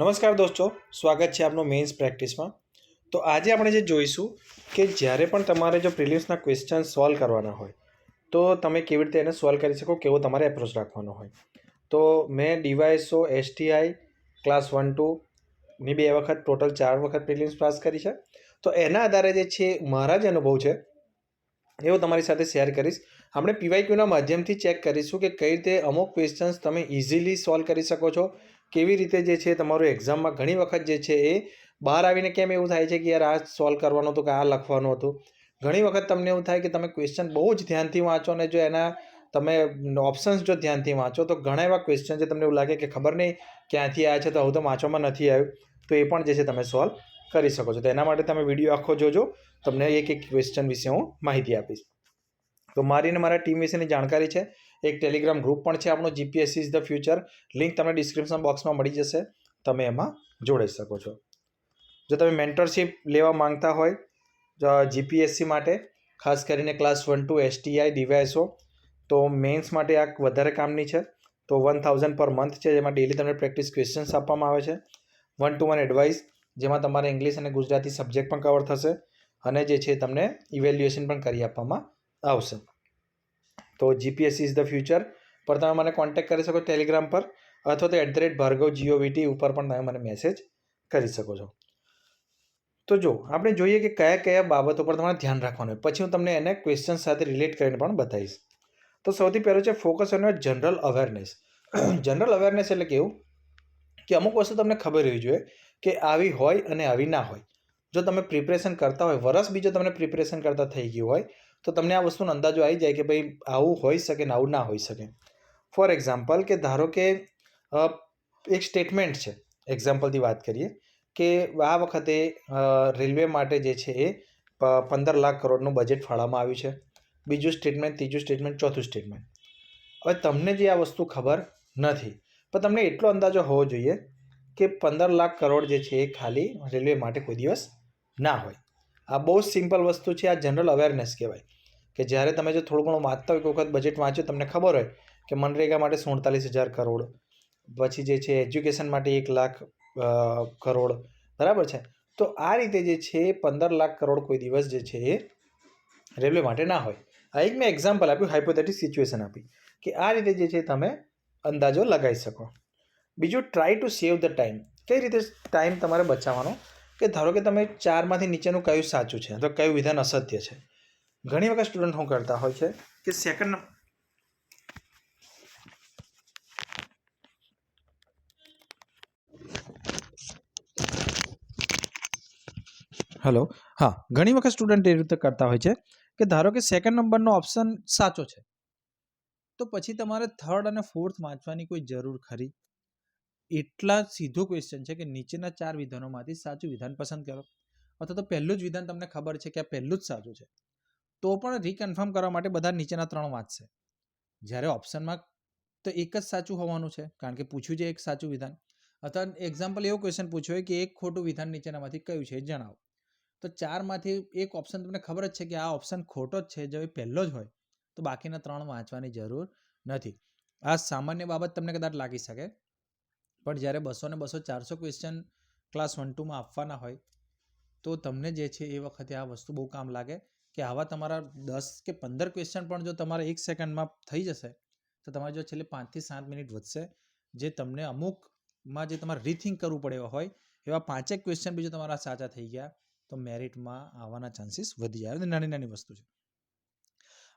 નમસ્કાર દોસ્તો, સ્વાગત છે આપનું મેઇન્સ પ્રેક્ટિસમાં તો આજે આપણે જે જોઈશું કે જ્યારે પણ તમારે જો પ્રિલિમ્સના ક્વેશ્ચન સોલ્વ કરવાના હોય, તો તમે કેવી રીતે એને સોલ્વ કરી શકો, કેવો તમારે એપ્રોચ રાખવાનો હોય. તો મેં ડીવાયસો એસટીઆઈ ક્લાસ વન ટુની બે વખત ટોટલ ચાર વખત પ્રિલિમ્સ પાસ કરી છે. તો એના આધારે જે છે, મારા જે અનુભવ છે, એવો તમારી સાથે શેર કરીશ. આપણે પીવાયક્યુના માધ્યમથી ચેક કરીશું કે કઈ રીતે અમુક ક્વેશ્ચન્સ તમે ઇઝીલી સોલ્વ કરી શકો છો કેવી રીતે જે છે તમારું એક્ઝામમાં ઘણી વખત જે છે એ બહાર આવીને કેમ એવું થાય છે કે યાર આ સોલ્વ કરવાનું હતું કે આ લખવાનું હતું? ઘણી વખત તમને એવું થાય કે તમે ક્વેશ્ચન બહુ જ ધ્યાનથી વાંચો અને જો એના તમે ઓપ્શન્સ જો ધ્યાનથી વાંચો તો ઘણા એવા ક્વેશ્ચન છે તમને એવું લાગે કે ખબર નહીં ક્યાંથી આવ્યા છે તો હવે તો વાંચવામાં નથી આવ્યું. તો એ પણ જે છે તમે સોલ્વ કરી શકો છો. તો એના માટે તમે વીડિયો આખો જોજો. તમને એક એક ક્વેશ્ચન વિશે હું માહિતી આપીશ. તો મારી અને મારા ટીમ વિશેની જાણકારી છે. એક ટેલિગ્રામ ગ્રુપ પણ છે આપણો GPSC is the future link તમને ડિસ્ક્રિપ્શન બોક્સમાં મળી જશે. તમે એમાં જોડાઈ શકો છો. જો તમે મેન્ટરશીપ લેવા માંગતા હોય જીપીએસસી માટે, ખાસ કરીને class one two STI DySO તો મેન્સ માટે આ વધારે કામની છે. તો વન થાઉઝન્ડ પર મંથ છે, જેમાં ડેલી તમને પ્રેક્ટિસ ક્વેશ્ચન્સ આપવામાં આવે છે. વન ટુ વન એડવાઇસ જેમાં તમારે ઇંગ્લિશ અને ગુજરાતી સબ્જેક્ટ પણ કવર થશે અને જે છે તમને ઇવેલ્યુએશન પણ કરી આપવામાં આવશે. તો જીપીએસસી ઇઝ ધ ફ્યુચર પર તમે મને કોન્ટેક્ટ કરી શકો ટેલિગ્રામ પર, અથવા તો at the rate Bhargav GOVT ઉપર પણ તમે મને મેસેજ કરી શકો છો. તો જો, આપણે જોઈએ કે કયા કયા બાબતો પર તમારે ધ્યાન રાખવાનું હોય. પછી હું તમને એને ક્વેશ્ચન સાથે રિલેટ કરીને પણ બતાવીશ. તો સૌથી પહેલું છે focus on general awareness general awareness એટલે કેવું કે અમુક વસ્તુ તમને ખબર હોવી જોઈએ કે આવી હોય અને આવી ના હોય. જો તમે પ્રિપરેશન કરતા હોય, વરસ બીજો તમને પ્રિપરેશન કરતા થઈ ગયું હોય તો તમને આ વસ્તુનો અંદાજો આવી જાય કે ભાઈ આવું હોઈ શકે ને આવું ના હોઈ શકે. ફોર એક્ઝામ્પલ કે ધારો કે એક સ્ટેટમેન્ટ છે. એક્ઝામ્પલથી વાત કરીએ કે આ વખતે રેલવે માટે જે છે એ પંદર લાખ કરોડનું બજેટ ફાળવવામાં આવ્યું છે. બીજું સ્ટેટમેન્ટ ત્રીજું સ્ટેટમેન્ટ ચોથું સ્ટેટમેન્ટ હવે તમને જે આ વસ્તુ ખબર નથી, પણ તમને એટલો અંદાજો હોવો જોઈએ કે પંદર લાખ કરોડ જે છે એ ખાલી રેલવે માટે કોઈ દિવસ ના હોય. આ બહુ સિમ્પલ વસ્તુ છે, આ જનરલ અવેરનેસ કહેવાય. કે જ્યારે તમે જો થોડું ઘણું વાંચતા હોય, કોઈ વખત બજેટ વાંચ્યું, તમને ખબર હોય કે મનરેગા માટે સુડતાલીસ હજાર કરોડ, પછી જે છે એજ્યુકેશન માટે એક લાખ કરોડ, બરાબર છે? તો આ રીતે જે છે, પંદર લાખ કરોડ કોઈ દિવસ જે છે એ રેલવે માટે ના હોય. આ એક મેં એક્ઝામ્પલ આપ્યું હાઇપોથેટિક સિચ્યુએશન આપી, કે આ રીતે જે છે તમે અંદાજો લગાવી શકો. બીજું try to save the time કઈ રીતે ટાઈમ તમારે બચાવવાનો? કે ધારો કે તમે ચારમાંથી નીચેનું કયું સાચું છે? અથવા કયું વિધાન અસત્ય છે? ઘણી વખત સ્ટુડન્ટ શું કરતા હોય છે કે સેકન્ડ હેલો હા, ઘણી વખત સ્ટુડન્ટ એ રીતે કરતા હોય છે કે ધારો કે સેકન્ડ નંબરનો ઓપ્શન સાચો છે. તો પછી તમારે થર્ડ અને ફોર્થ વાંચવાની કોઈ જરૂર ખરી? એટલા સીધો ક્વેશ્ચન છે કે નીચેના ચાર વિધાનોમાંથી સાચું વિધાન પસંદ કરો. અથવા તો પહેલું જ વિધાન તમને ખબર છે કે આ પહેલું જ સાચું છે. તો પણ રીકન્ફર્મ કરવા માટે બધા નીચેના ત્રણ વાંચશે જ્યારે ઓપ્શનમાં તો એક જ સાચું હોવાનું છે, કારણ કે પૂછ્યું છે એક સાચું વિધાન. અથવા એક્ઝામ્પલ એવો ક્વેશ્ચન પૂછ્યો હોય કે એક ખોટું વિધાન નીચેનામાંથી કયું છે એ જણાવો. તો ચારમાંથી એક ઓપ્શન તમને ખબર જ છે કે આ ઓપ્શન ખોટો જ છે, જો એ પહેલો જ હોય, તો બાકીના ત્રણ વાંચવાની જરૂર નથી. આ સામાન્ય બાબત તમને કદાચ લાગી શકે. પણ જ્યારે બસો ને બસો ચારસો ક્વેશ્ચન ક્લાસ વન ટુમાં આપવાના હોય, તો તમને જે છે એ વખતે આ વસ્તુ બહુ કામ લાગે કે આવા તમારા દસ કે પંદર ક્વેશ્ચન પણ જો તમારા એક સેકન્ડમાં થઈ જશે, તો તમારે જો છેલ્લે પાંચથી સાત મિનિટ વધશે. જે તમને અમુકમાં જે તમારે રીથિંક કરવું પડે હોય, એવા પાંચેક ક્વેશ્ચન બીજો તમારા સાચા થઈ ગયા, તો મેરિટમાં આવવાના ચાન્સીસ વધી જાય. નાની નાની વસ્તુ છે.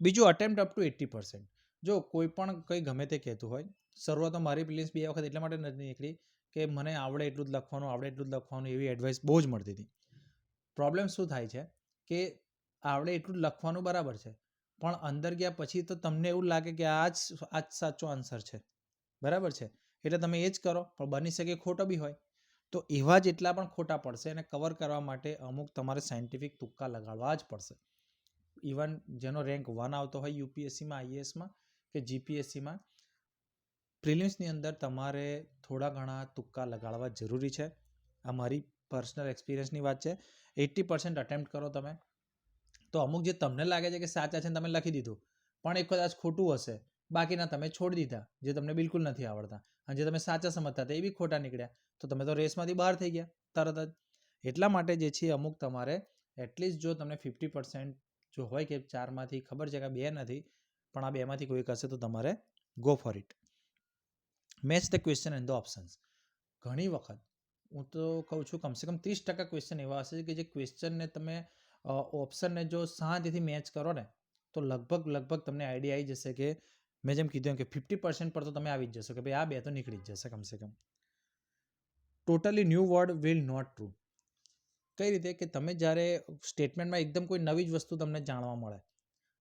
બીજું attempt up to eighty percent જો કોઈ પણ કંઈ ગમે તે કહેતું હોય શરૂઆતમાં મારી પ્રિલિમ્સ બે વખત એટલા માટે નથી નીકળી કે મને આવડે એટલું જ લખવાનું, આવડે એટલું જ લખવાનું એવી એડવાઇસ બહુ જ મળતી હતી. પ્રોબ્લેમ શું થાય છે? કે આવડે એટલું જ લખવાનું બરાબર છે, પણ અંદર ગયા પછી તો તમને એવું લાગે કે આ જ આ જ સાચો આન્સર છે. બરાબર છે? એટલે તમે એ જ કરો, પણ બની શકે ખોટો બી હોય. તો એવા જેટલા પણ ખોટા પડશે એને કવર કરવા માટે અમુક તમારે સાયન્ટિફિક તુક્કા લગાડવા જ પડશે. ઇવન જેનો રેન્ક વન આવતો હોય યુપીએસસીમાં આઈએએસમાં કે જીપીએસસીમાં પ્રિલિમ્સની અંદર તમારે થોડા ઘણા તુક્કા લગાડવા જરૂરી છે. આ મારી પર્સનલ એક્સપિરિયન્સની વાત છે. એટ્ટી પર્સન્ટ અટેમ્પ્ટ કરો તમે. તો અમુક જે તમને લાગે છે કે સાચા છે તમે લખી દીધું, પણ એક કદાચ ખોટું હશે, બાકીના તમે છોડી દીધા, જે તમને બિલકુલ નથી આવડતા. અને જે તમે સાચા સમજતા હતા એ બી ખોટા નીકળ્યા. તો તમે તો રેસમાંથી બહાર થઈ ગયા, તરત જ. એટલા માટે જે છે અમુક તમારે એટલીસ્ટ જો તમને ફિફ્ટી પર્સન્ટ જો હોય કે ચારમાંથી, ખબર છે કે બે નથી પણ આ બેમાંથી કોઈ હશે તો તમારે go for it match the question and the options ઘણી વખત હું તો કહું છું કમસે કમ ત્રીસ ટકા ક્વેશ્ચન એવા હશે કે જે ક્વેશ્ચનને તમે ઓપ્શનને જો શાંતિથી મેચ કરો ને, તો લગભગ લગભગ તમને આઈડિયા આવી જશે કે મેં જેમ કીધું કે ફિફ્ટી પર્સન્ટ પર તો તમે આવી જ જશો કે ભાઈ આ બે તો નીકળી જ જશે કમસે કમ. Totally new word will not true કઈ રીતે? કે તમે જ્યારે સ્ટેટમેન્ટમાં એકદમ કોઈ નવી જ વસ્તુ તમને જાણવા મળે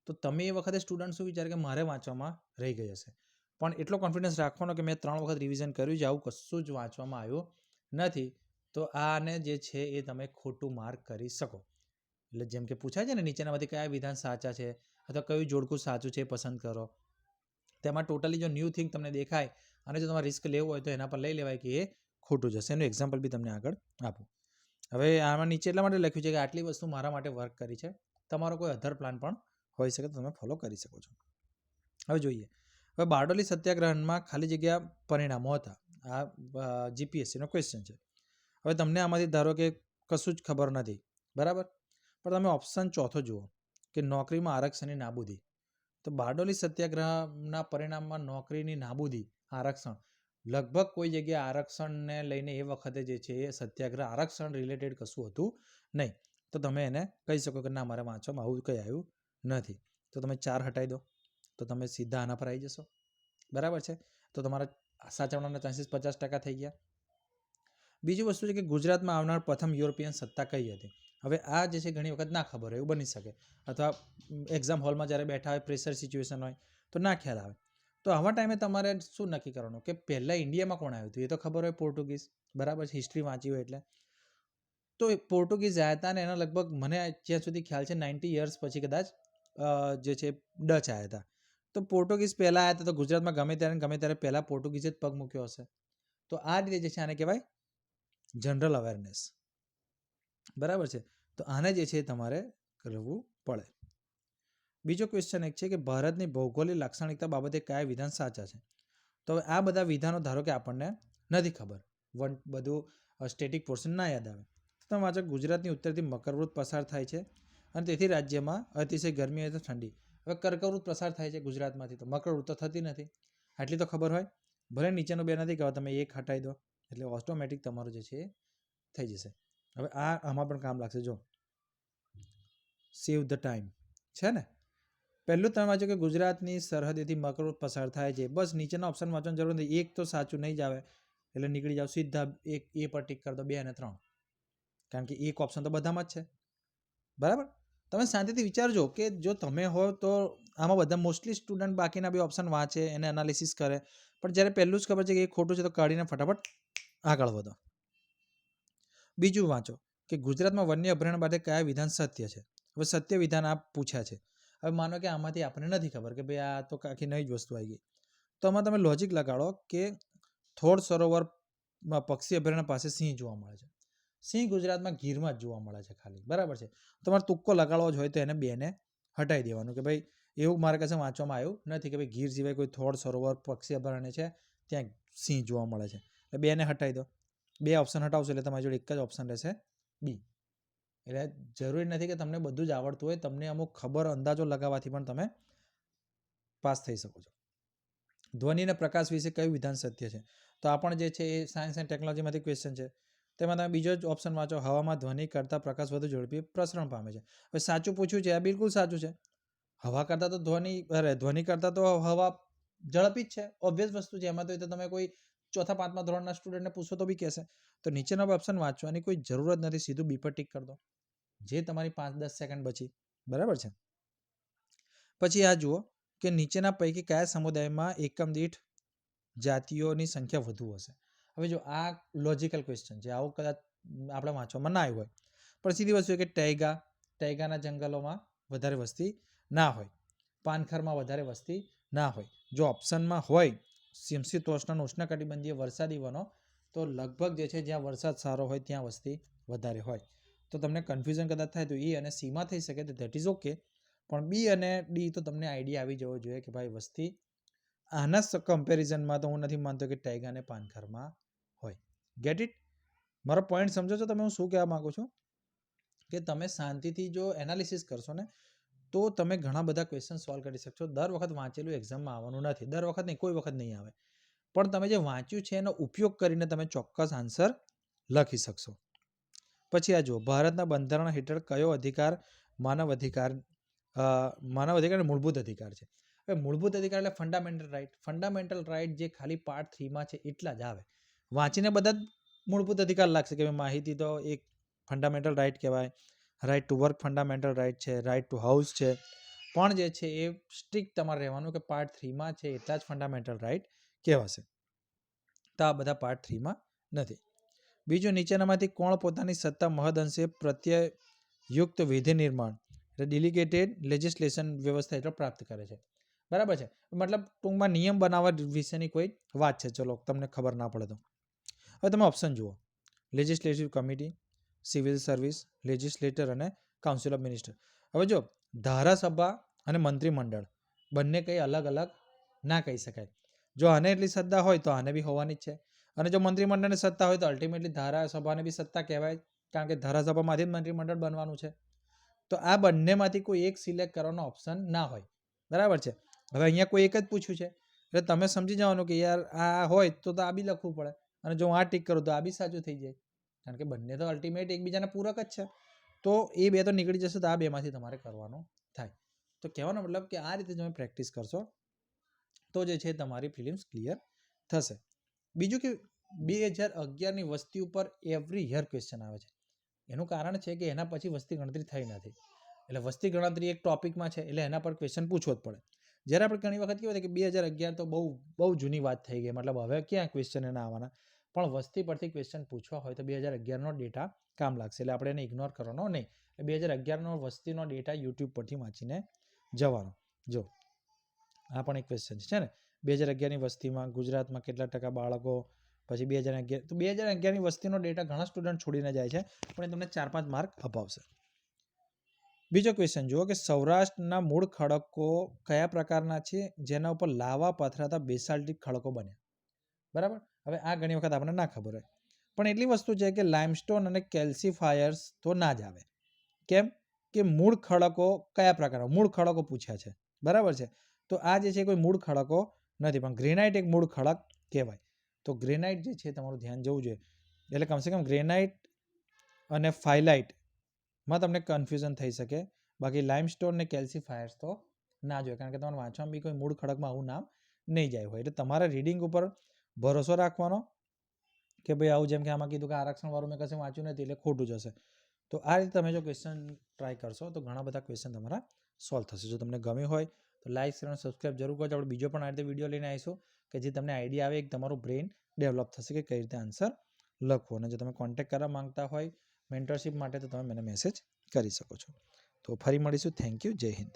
તો તમે એ વખતે સ્ટુડન્ટ શું વિચારે કે મારે વાંચવામાં રહી ગઈ હશે? પણ એટલો કોન્ફિડન્સ રાખવાનો કે મેં ત્રણ વખત રિવિઝન કર્યું છે, આવું કશું જ વાંચવામાં આવ્યું નથી, તો આને જે છે એ તમે ખોટું માર્ક કરી શકો. એટલે જેમ કે પૂછાય છે ને નીચેનામાંથી કયા વિધાન સાચા છે અથવા કયું જોડકું સાચું છે એ પસંદ કરો. તેમાં ટોટલી જો ન્યૂ થિંગ તમને દેખાય અને જો તમારે રિસ્ક લેવું હોય તો એના પર લઈ લેવાય કે એ ખોટું જશે. એનું એક્ઝામ્પલ બી તમને આગળ આપું. હવે આમાં નીચે એટલા માટે લખ્યું છે કે આટલી વસ્તુ મારા માટે વર્ક કરી છે. તમારો કોઈ અધર પ્લાન પણ હોઈ શકે તો તમે ફોલો કરી શકો છો. હવે જોઈએ. હવે બારડોલી સત્યાગ્રહણમાં ખાલી જગ્યા પરિણામો હતા. આ જીપીએસસીનો ક્વેશ્ચન છે. હવે તમને આમાંથી ધારો કે કશું જ ખબર નથી, બરાબર? પણ તમે ઓપ્શન ચોથો જુઓ, કે નોકરીમાં આરક્ષણની નાબૂદી. તો બારડોલી સત્યાગ્રહના પરિણામમાં નોકરીની નાબૂદી, આરક્ષણ, લગભગ કોઈ જગ્યાએ આરક્ષણને લઈને એ વખતે જે છે એ સત્યાગ્રહ આરક્ષણ રિલેટેડ કશું હતું નહીં. તો તમે એને કહી શકો કે ના, મારે વાંચવામાં આવું કંઈ આવ્યું નથી. તો તમે ચાર હટાવી દો. તો તમે સીધા આના પર આવી જશો. બરાબર છે? તો તમારા સાચવવાના ચાન્સીસ પચાસ ટકા થઈ ગયા. બીજી વસ્તુ છે કે ગુજરાતમાં આવનાર પ્રથમ યુરોપિયન સત્તા કઈ હતી? હવે આ જે છે ઘણી વખત ના ખબર હોય, એવું બની શકે. અથવા એક્ઝામ હોલમાં જ્યારે બેઠા હોય પ્રેશર સિચ્યુએશન હોય, તો ના ખ્યાલ આવે. તો આવા ટાઈમે તમારે શું નક્કી કરવાનું? કે પહેલાં ઇન્ડિયામાં કોણ આવ્યું હતું? એ તો ખબર હોય પોર્ટુગીઝ. બરાબર છે? હિસ્ટ્રી વાંચી હોય એટલે. તો પોર્ટુગીઝ આવ્યા હતા ને એના લગભગ મને જ્યાં સુધી ખ્યાલ છે નાઇન્ટી યર્સ પછી કદાચ જે છે ડચ આવ્યા હતા. તો પોર્ટુગીઝ પહેલાં આવ્યા હતા તો ગુજરાતમાં ગમે ત્યારે ગમે ત્યારે પહેલાં પોર્ટુગીઝે જ પગ મૂક્યો હશે. તો આ રીતે જે છે આને કહેવાય જનરલ અવેરનેસ. બરાબર છે? તો આને જે છે તમારે કરવું પડે. બીજો ક્વેશ્ચન એક છે કે ભારતની ભૌગોલિક લાક્ષણિકતા બાબતે કયા વિધાન સાચા છે? તો હવે આ બધા વિધાનો ધારો કે આપણને નથી ખબર. વન, બધું સ્ટેટિક પોર્શન ના યાદ આવે. તો તમે વાંચો ગુજરાતની ઉત્તરથી મકરવૃત પસાર થાય છે. અને તેથી રાજ્યમાં અતિશય ગરમી હોય તો ઠંડી. હવે કર્કવૃત પસાર થાય છે ગુજરાતમાંથી તો. મકરવૃત તો થતી નથી. આટલી તો ખબર હોય. ભલે નીચેનું બે નથી કહેવા તમે એક હટાવી દો. એટલે ઓટોમેટિક તમારું જે છે થઈ જશે. હવે આ આમાં પણ કામ લાગશે. જો સેવ ધ ટાઈમ છે ને? પહેલું તમે વાંચો કે ગુજરાતની સરહદેથી મકરવૃત પસાર થાય છે. બસ નીચેના ઓપ્શન વાંચવાની જરૂર નથી. એક તો સાચું નહીં જ આવે. એટલે નીકળી જાવ સીધા એક, એ પર ટીક કરી દો. બે અને ત્રણ. કારણ કે એક ઓપ્શન તો બધામાં જ છે. બરાબર? તમે શાંતિથી વિચારજો કે જો તમે હો તો આમાં બધા મોસ્ટલી સ્ટુડન્ટ બાકીના બે ઓપ્શન વાંચે, એને એનાલિસિસ કરે. પણ જ્યારે પહેલું જ ખબર છે કે એ ખોટું છે તો કાઢીને ફટાફટ આગળ વધો. બીજું વાંચો કે ગુજરાતમાં વન્ય અભયારણ્ય માટે કયા વિધાન સત્ય છે? હવે સત્ય વિધાન આ પૂછ્યા છે. હવે માનો કે આમાંથી આપણને નથી ખબર કે ભાઈ આ તો આખી નવી જ વસ્તુ આવી ગઈ. તો આમાં તમે લોજિક લગાડો કે થોડ સરોવરમાં પક્ષી અભયારણ્ય પાસે સિંહ જોવા મળે છે. સિંહ ગુજરાતમાં ગીરમાં જ જોવા મળે છે ખાલી. બરાબર છે? તમારે તુક્કો લગાડવો જ હોય તો એને બેને હટાવી દેવાનું કે ભાઈ, એવું મારા પાસે વાંચવામાં આવ્યું નથી કે ભાઈ ગીર સિવાય કોઈ થોડ, સરોવર, પક્ષી અભયારણ્ય છે, ત્યાં સિંહ જોવા મળે છે. એટલે બેને હટાવી દો. બે ઓપ્શન હટાવશો એટલે તમારી જોડે એક જ ઓપ્શન રહેશે બી. એટલે જરૂરી નથી કે તમને બધું જ આવડતું હોય, તમને અમુક ખબર, અંદાજો લગાવવાથી પણ તમે પાસ થઈ શકો છો. ધ્વનિ અને પ્રકાશ વિશે કયું વિધાન સત્ય છે? તો આ પણ જે છે એ સાયન્સ એન્ડ ટેકનોલોજીમાંથી ક્વેશ્ચન છે. તેમાં તમે બીજો જ ઓપ્શન વાંચો, હવામાં ધ્વનિ કરતાં પ્રકાશ વધુ ઝડપી પ્રસરણ પામે છે. હવે સાચું પૂછ્યું છે, આ બિલકુલ સાચું છે. હવા કરતાં તો ધ્વનિ, અરે, ધ્વનિ કરતાં તો હવા ઝડપી જ છે ઓબ્વિયસ વસ્તુ છે. એમાં તો તમે કોઈ ચોથા, પાંચમા ધોરણના સ્ટુડન્ટને પૂછો તો બી કહેશે. તો નીચેના ઓપ્શન વાંચવાની કોઈ જરૂર જ નથી, સીધું બી પર ટીક કરી દો. જે તમારી પાંચ, દસ સેકન્ડ બચી. બરાબર છે? પછી આ જુઓ કે નીચેના પૈકી કયા સમુદાયમાં એકમ દીઠ જાતિઓની સંખ્યા વધુ હશે? હવે જો આ લોજિકલ ક્વેશ્ચન છે આવું કદાચ આપણે વાંચવામાં ના આવ્યું હોય, પણ સીધી વસ્તુ કે ટૈગા ટૈગાના જંગલોમાં વધારે વસ્તી ના હોય, પાનખરમાં વધારે વસ્તી ના હોય. જો ઓપ્શનમાં હોય સમશીતોષ્ણ ઉષ્ણકટિબંધીય વરસાદી વનો, તો લગભગ જે છે જ્યાં વરસાદ સારો હોય ત્યાં વસ્તી વધારે હોય. તો તમને કન્ફ્યુઝન કદાચ થાય તો એ અને સીમાં થઈ શકે તો ધેટ ઇઝ ઓકે પણ બી અને ડી તો તમને આઈડિયા આવી જવો જોઈએ કે ભાઈ વસ્તી આના કમ્પેરિઝનમાં તો હું નથી માનતો કે ટાઈગર અને પાનખરમાં ગેટ ઇટ મારો પોઈન્ટ સમજો છો તમે? હું શું કહેવા માગું છું? કે તમે શાંતિથી જો એનાલિસિસ કરશો ને, તો તમે ઘણા બધા ક્વેશ્ચન સોલ્વ કરી શકશો. દર વખત વાંચેલું એક્ઝામમાં આવવાનું નથી. દર વખત નહીં, કોઈ વખત નહીં આવે. પણ તમે જે વાંચ્યું છે એનો ઉપયોગ કરીને તમે ચોક્કસ આન્સર લખી શકશો. પછી આ જુઓ, ભારતના બંધારણ હેઠળ કયો અધિકાર માનવ અધિકાર માનવ અધિકાર મૂળભૂત અધિકાર છે. હવે મૂળભૂત અધિકાર એટલે ફંડામેન્ટલ રાઇટ ફંડામેન્ટલ રાઇટ જે ખાલી પાર્ટ થ્રીમાં છે, એટલા જ આવે. વાંચીને બધા જ મૂળભૂત અધિકાર લાગશે કે માહિતી તો એક ફંડામેન્ટલ રાઇટ કહેવાય. Right to work fundamental right છે. રાઇટ ટુ હાઉસ છે. પણ જે છે એ સ્ટ્રિક્ટ તમારે રહેવાનું કે પાર્ટ થ્રીમાં છે એટલા જ ફંડામેન્ટલ રાઇટ કહેવાશે. તો આ બધા પાર્ટ થ્રીમાં નથી. બીજું, નીચેનામાંથી કોણ પોતાની સત્તા મહદઅંશે પ્રત્યયુક્ત વિધિ નિર્માણ એટલે ડિલિગેટેડ લેજિસ્લેશન વ્યવસ્થા હેઠળ પ્રાપ્ત કરે છે. બરાબર છે? મતલબ ટૂંકમાં નિયમ બનાવવા વિશેની કોઈ વાત છે. ચલો, તમને ખબર ના પડે તો. હવે તમે ઓપ્શન જુઓ. Legislative committee civil service legislator અને કાઉન્સિલ ઓફ મિનિસ્ટર હવે જો ધારાસભા અને મંત્રીમંડળ બંને કંઈ અલગ અલગ ના કહી શકાય. જો આને એટલી સત્તા હોય તો આને બી હોવાની જ છે. અને જો મંત્રીમંડળની સત્તા હોય તો અલ્ટિમેટલી ધારાસભાને બી સત્તા કહેવાય, કારણ કે ધારાસભામાંથી જ મંત્રીમંડળ બનવાનું છે. તો આ બંનેમાંથી કોઈ એક સિલેક્ટ કરવાનો ઓપ્શન ના હોય. બરાબર છે? હવે અહીંયા કોઈ એક જ પૂછ્યું છે. એટલે તમે સમજી જવાનું કે યાર આ હોય તો તો આ બી લખવું પડે. અને જો હું આ ટીક કરું તો આ બી સાચું થઈ જાય. કારણ કે બંને તો અલ્ટિમેટ એકબીજાના પૂરક જ છે. તો એ બે તો નીકળી જશે તો આ બેમાંથી તમારે કરવાનું થાય. તો કહેવાનો મતલબ કે આ રીતે તમે પ્રેક્ટિસ કરશો તો જે છે તમારી ફિલિમ્સ ક્લિયર થશે. બીજું કે બે હજાર અગિયારની વસ્તી ઉપર એવરી યર ક્વેશ્ચન આવે છે. એનું કારણ છે કે એના પછી વસ્તી ગણતરી થઈ નથી. એટલે વસ્તી ગણતરી એક ટોપિકમાં છે એટલે એના પર ક્વેશ્ચન પૂછવો જ પડે. જ્યારે આપણે ઘણી વખત કેવું થાય કે બે હજાર અગિયાર તો બહુ બહુ જૂની વાત થઈ ગઈ. મતલબ હવે ક્યાં ક્વેશ્ચન એના આવવાના? પણ વસ્તી પરથી ક્વેશ્ચન પૂછવા હોય તો બે હજાર અગિયારનો ડેટા કામ લાગશે. એટલે આપણે એને ઇગ્નોર કરવાનો નહીં. બે હજાર અગિયારનો વસ્તીનો ડેટા યુટ્યુબ પરથી વાંચીને જવાનો. જો, આ પણ એક ક્વેશ્ચન છે ને? બે હજાર અગિયારની વસ્તીમાં ગુજરાતમાં કેટલા ટકા બાળકો, પછી બે હજાર અગિયાર, તો બે હજાર અગિયારની વસ્તીનો ડેટા ઘણા સ્ટુડન્ટ છોડીને જાય છે, પણ એ તમને ચાર પાંચ માર્ક અપાવશે. બીજો ક્વેશ્ચન જુઓ કે સૌરાષ્ટ્રના મૂળ ખડકો કયા પ્રકારના છે? જેના ઉપર લાવા પથરાતા બેસાલ્ટિક ખડકો બન્યા. બરાબર? હવે આ ઘણી વખત આપણને ના ખબર હોય. પણ એટલી વસ્તુ છે કે લાઇમસ્ટોન અને કેલ્સિફાયર્સ તો ના જ આવે. કેમ? કે મૂળ ખડકો કયા પ્રકારના? મૂળ ખડકો પૂછ્યા છે. બરાબર છે? તો આ જે છે કોઈ મૂળ ખડકો નથી, પણ ગ્રેનાઇટ એક મૂળ ખડક કહેવાય. તો ગ્રેનાઇટ જે છે તમારું ધ્યાન જવું જોઈએ. એટલે કમસે કમ ગ્રેનાઇટ અને ફાઇલાઇટમાં તમને કન્ફ્યુઝન થઈ શકે. બાકી લાઇમસ્ટોન ને કેલ્સિફાયર્સ તો ના જોઈએ કારણ કે તમારે વાંચવામાં બી કોઈ મૂળ ખડકમાં આવું નામ નહીં જાય હોય. એટલે તમારે રીડિંગ ઉપર ભરોસો રાખવાનો કે ભાઈ આવું જેમ કે આમાં કીધું કે આરક્ષણવાળું મેં કશે વાંચ્યું નથી, એટલે ખોટું જશે તો આ રીતે તમે જો ક્વેશ્ચન ટ્રાય કરશો, તો ઘણા બધા ક્વેશ્ચન તમારા સોલ્વ થશે. જો તમને ગમ્યું હોય, તો લાઈક શેર અને સબસ્ક્રાઈબ જરૂર કરજો. આપણે બીજો પણ આ રીતે વીડિયો લઈને આવીશું કે જે તમને આઈડિયા આવે, એક તમારું બ્રેઇન ડેવલપ થશે કે કઈ રીતે આન્સર લખવો. અને જો તમે કોન્ટેક્ટ કરવા માંગતા હોય મેન્ટરશિપ માટે, તો તમે મને મેસેજ કરી શકો છો. તો ફરી મળીશું. થેન્ક યુ જય હિન્દ.